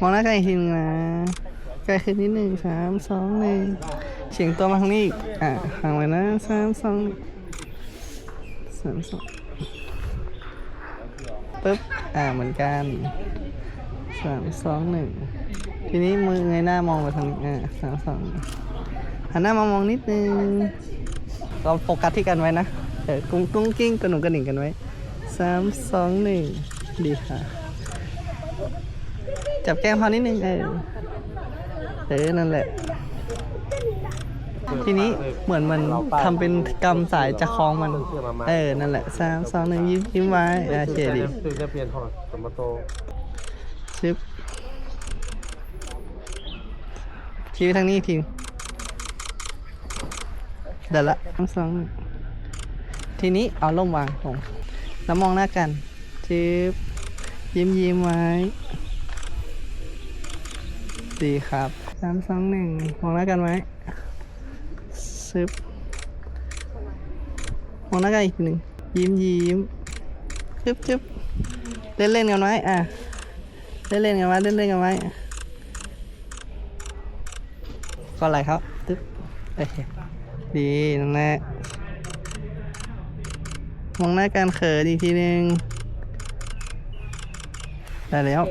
มองหน้ากันอีกทีนึงนะใกล้ขึ้นนิดหนึ่งสามสองหนึ่งเฉียงตัวมาทางนี้อีกอะห่างไว้นะสามสองสามสองปึ๊บอ่าเหมือนกันสามสองหนึ่งทีนี้มือเงยหน้ามองไปทางนี้อ่าสามสองหันหน้ามามองนิดนึงเราโฟกัสที่กันไว้นะเออกุ้งกุ้งกิ้งกระหนุงกระหนิ่งกันไว้สามสองหนึ่งดีค่ะ จับแก้มเขานิดนึงเออเออนั่นแหละ ทีนี้เหมือนมันทำเป็นกรรมสายจะคล้องมัน เออ นั่นแหละสามสองหนึ่งยิ้มยิ้มไว้โอเคดีคือจะเปลี่ยนของสมโตชึบชี้ไปทางนี้อีกทีเดี๋ยวละสามสองทีนี้เอาล่มวางลงแล้วมองหน้ากันชึบยิ้มยิ้มไว้ ดีครับสามสองหนึ่งมองหน้ากันไว้ซึบมองหน้ากันอีกหนึ่ง ยิ้มยิ้มจึ๊บจึ๊บเล่นเล่นกันไว้อะ เล่นเล่นกันไว้เล่นเล่นกันไว้ก็อะไรครับตึ๊บโอเคดีนั่นแหละมองหน้ากันเขินอีกทีหนึ่งได้แล้ว